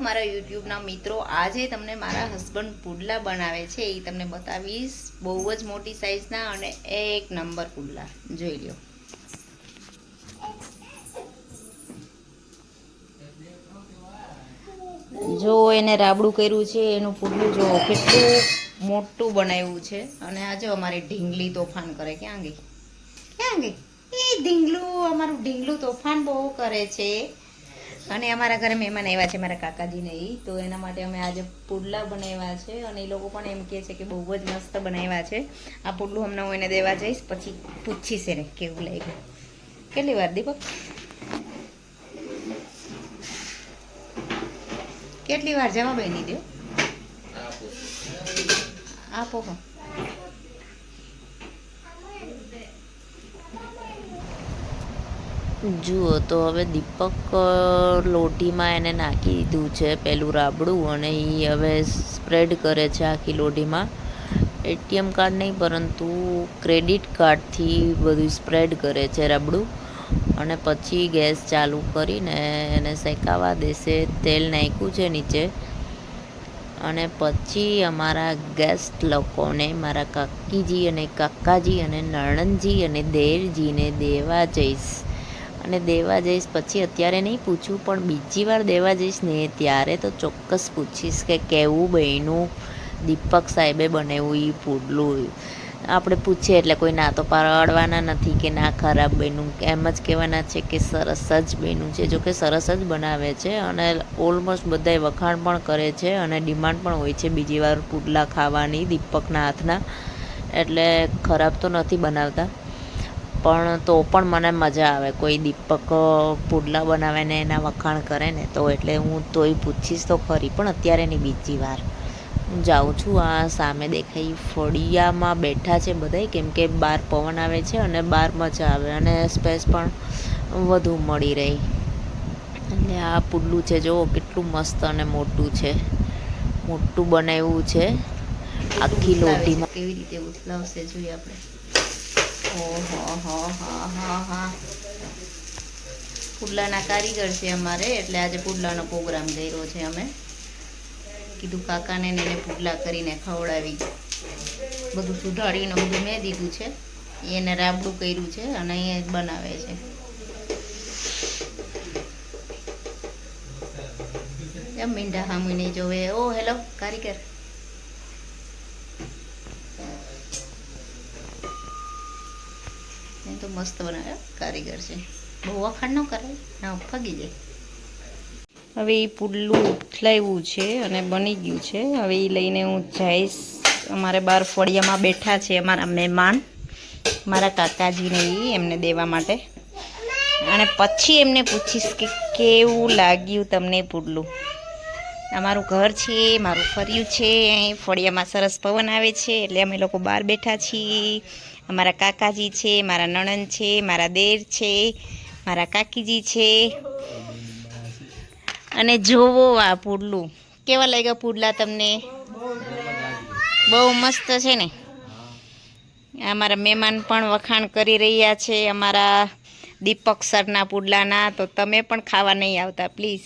મારા યુટ્યુબના મિત્રો, આજે તમને મારા હસબન્ડ પુડલા બનાવે છે. એ તમને બતાવીશ. બહુ જ મોટી સાઈઝના અને એક નંબર પુડલા. જોઈ લ્યો. જો એને રાબડું કર્યું છે, એનું પુડલું જો કેટલું મોટું બનાવ્યું છે. અને આજે અમારી ઢીંગલી તોફાન કરે. ક્યાં ગઈ? ક્યાં ગઈ? એ ઢીંગલું, અમારું ઢીંગલું તોફાન બહુ કરે છે. અને અમારા ઘરે મહેમાન આવ્યા છે મારા કાકાજીને એ તો એના માટે અમે આજે પુડલા બનાવ્યા છે અને એ લોકો પણ એમ કહે છે કે બહુ જ મસ્ત બનાવ્યા છે. આ પુડલું હમણાં હું એને દેવા જઈશ પછી પૂછીશ એને કેવું લાગ્યું. કેટલી વાર દીપક? કેટલી વાર જવાબ એની દો આપો હો. જુઓ, તો હવે દીપક લોઢીમાં એને નાખી દીધું છે પેલું રાબડું અને એ હવે સ્પ્રેડ કરે છે આખી લોટીમાં એટીએમ કાર્ડ નહીં, પરંતુ ક્રેડિટ કાર્ડથી બધું સ્પ્રેડ કરે છે રાબડું. અને પછી ગેસ ચાલુ કરીને એને શેકાવા દેશે, તેલ નાખ્યું છે નીચે. અને પછી અમારા ગેસ્ટ લોકોને, મારા કાકીજી અને કાકાજી અને નણંદજી અને દેરજીને દેવા જઈશ. અને દેવા જઈશ પછી અત્યારે નહીં પૂછું, પણ બીજી વાર દેવા જઈશ ને ત્યારે તો ચોક્કસ પૂછીશ કે કેવું બહેનું, દીપક સાહેબે બનાવ્યું એ પુડલું. આપણે પૂછીએ એટલે કોઈ ના તો પાડવાના નથી કે ના ખરાબ બન્યું એમ જ કહેવાના છે કે સરસ જ બન્યું છે જો કે સરસ જ બનાવે છે અને ઓલમોસ્ટ બધાય વખાણ પણ કરે છે અને ડિમાન્ડ પણ હોય છે બીજી વાર પુડલા ખાવાની દીપકના હાથના. એટલે ખરાબ તો નથી બનાવતા. પણ તો પણ મને મજા આવે. કોઈ દીપક પુડલા બનાવે ને એના વખાણ કરે ને તો એટલે હું તોય પૂછીશ તો ખરી, પણ અત્યારે નહીં બીજી વાર. હું જાઉં છું, આ સામે દેખાય ફળિયામાં બેઠા છે બધાય, કેમ કે બહાર પવન આવે છે અને બહાર મજા આવે અને સ્પેસ પણ વધુ મળી રહી. એટલે આ પુડલું છે, જુઓ, કેટલું મસ્ત અને મોટું છે. મોટું બનાવ્યું છે. આખી લોટીમાં કેવી રીતે ઉથલાવશે જોઈએ આપણે? પુડલાના કારીગર છે અમારે, એટલે આજે પુડલાનો પ્રોગ્રામ કર્યો છે અમે. કીધું કાકાને એને પુડલા કરીને ખવડાવી. બધું સુધારીને બધું મેં દીધું છે. એને રાબડું કર્યું છે અને અહીંયા બનાવે છે. એમ મીંઢા હામી નહીં જોવે, ઓ, હેલો, કારીગર. મસ્ત બનાવે કારીગર છે. બહુ વખાણ ન કરે ના, ફગી જાય. હવે એ પુડલું ઉથલાવ્યું છે અને બની ગયું છે. હવે એ લઈને હું જઈશ. અમારે બાર ફળિયામાં બેઠા છે અમારા મહેમાન. મારા કાકાજીને એ એમને દેવા માટે. અને પછી એમને પૂછીશ કે કેવું લાગ્યું તમને પુડલું? અમારું ઘર છે, મારું ફર્યું છે, અહીં ફળિયામાં સરસ પવન આવે છે, એટલે અમે લોકો બહાર બેઠા છીએ. અમારા કાકાજી છે, મારા નણંદ છે, મારા દેર છે, મારા કાકીજી છે. અને જોવો આ પુડલું. કેવા લાગ્યા પુડલા તમને? બહુ મસ્ત છે ને. અમારા મહેમાન પણ વખાણ કરી રહ્યા છે અમારા દીપક સરના પુડલાના, તો તમે પણ ખાવા નહીં આવતા પ્લીઝ